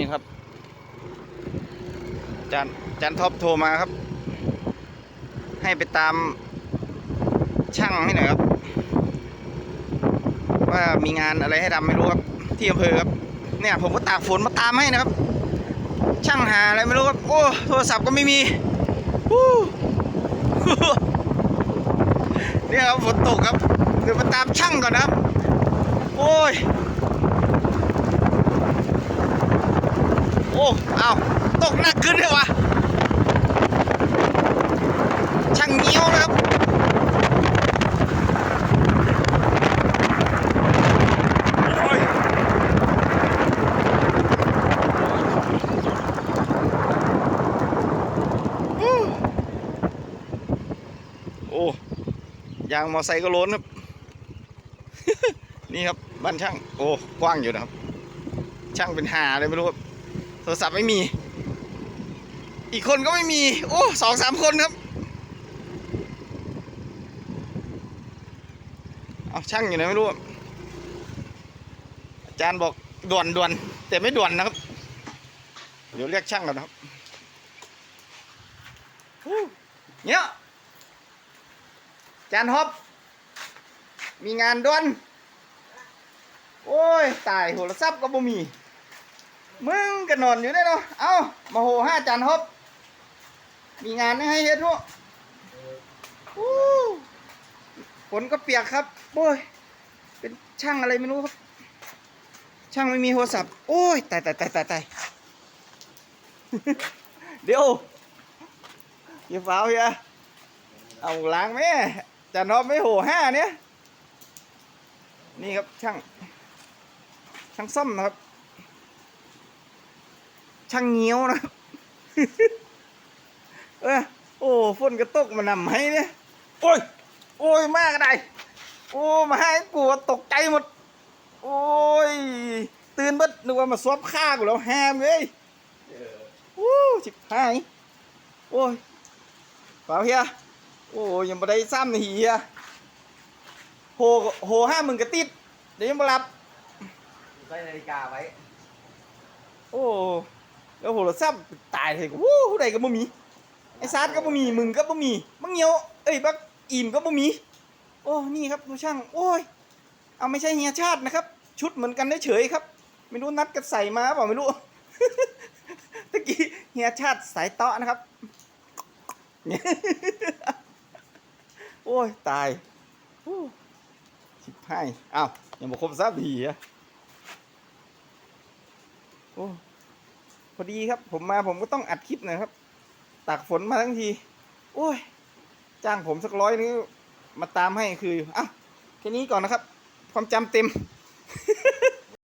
นี่ครับจานจานท็อปโทรมาครับ ให้ไปตามช่างให้หน่อยครับ ว่ามีงานอะไรให้ทำไม่รู้ครับที่อำเภอครับเนี่ยผมก็ตากฝนมาตามให้นะครับ ช่างหาอะไรไม่รู้ครับโอ้โทรศัพท์ก็ไม่มีฮู้เนี่ยครับฝนตกครับเดี๋ยวมาตามช่างก่อนนะครับ โอ้ย โอ้ เอาตกหนักขึ้นเลยวะช่างเงี้ยวนะครับโอ้ยโอ้ยางมอไซค์ก็ล้นครับ นี่ครับบ้านช่าง โอ้ กว้างอยู่นะครับ ช่างเป็นหาเลยไม่รู้ครับ โทรศัพท์ไม่มี อีกคนก็ไม่มี โอ้สองสามคนครับ เอาช่างอยู่ไหนไม่รู้ อาจารย์บอกด่วนด่วนแต่ไม่ด่วนนะครับ เดี๋ยวเรียกช่างก่อนนะครับเนี่ยอาจารย์ฮอบมีงานด่วน โอ้ย ตายโหรศัพท์ก็บ่มี มึงก็นอนอยู่ได้เนาะ เอ้ามาโหห้าจานฮบมีงานให้เฮ็ดพวกอู้ฝนก็เปียกครับ โอ้ย เป็นช่างอะไรไม่รู้ครับ ช่างไม่มีโทรศัพท์ โอ้ย ตายตายตายตายตายเดี๋ยวอย่าฟ้าวเฮียเอาล้างไหมจานฮบไม่โหห้าเนี่ยนี่ครับช่าง ช่างซ่อมนะครับ ช่างเงี้ยวนะครับเออโอ้ฝนกระตกมานำให้เนี่ยโอ้ยโอ้ยมากระไดโอ้มาให้กูตกใจหมด โอ้ย ตื่นเบิดนึกว่ามาซวบฆ่ากูแล้วแฮมเลยโอ้ชิบหายโอ้ยเปล่าเฮียโอ้ยยังไม่ได้ซ้ำนาทีเฮียโหโหห้าหมึงกระติดเดี๋ยวยังไม่รับใส่นาฬิกาไว้ โอ้ แล้วโหเราซ้ำตายเลยวู้ผู้ใดก็บ่มีไอ้ซาดก็บ่มีมึงก็บ่มีมังเหียวเอ้ยบักอิ่มก็บ่มี โอ้นี่ครับผู้ช่าง โอ้ยเอาไม่ใช่เฮียชาตินะครับ ชุดเหมือนกันได้เฉยครับ ไม่รู้นัดกันใส่มาเปล่าไม่รู้ตะกี้เฮียชาติสายเตาะนะครับโอ้ยตายชิบหายอ้าวยังบอกครบซับทีอะโอ้ อดีครับ ผมมาผมก็ต้องอัดคลิปหนะครับตากฝนมาทั้งที โอ้ย จ้างผมสักร้อยนึงมาตามให้คืออะแค่นี้ก่อนนะครับ ความจำเต็ม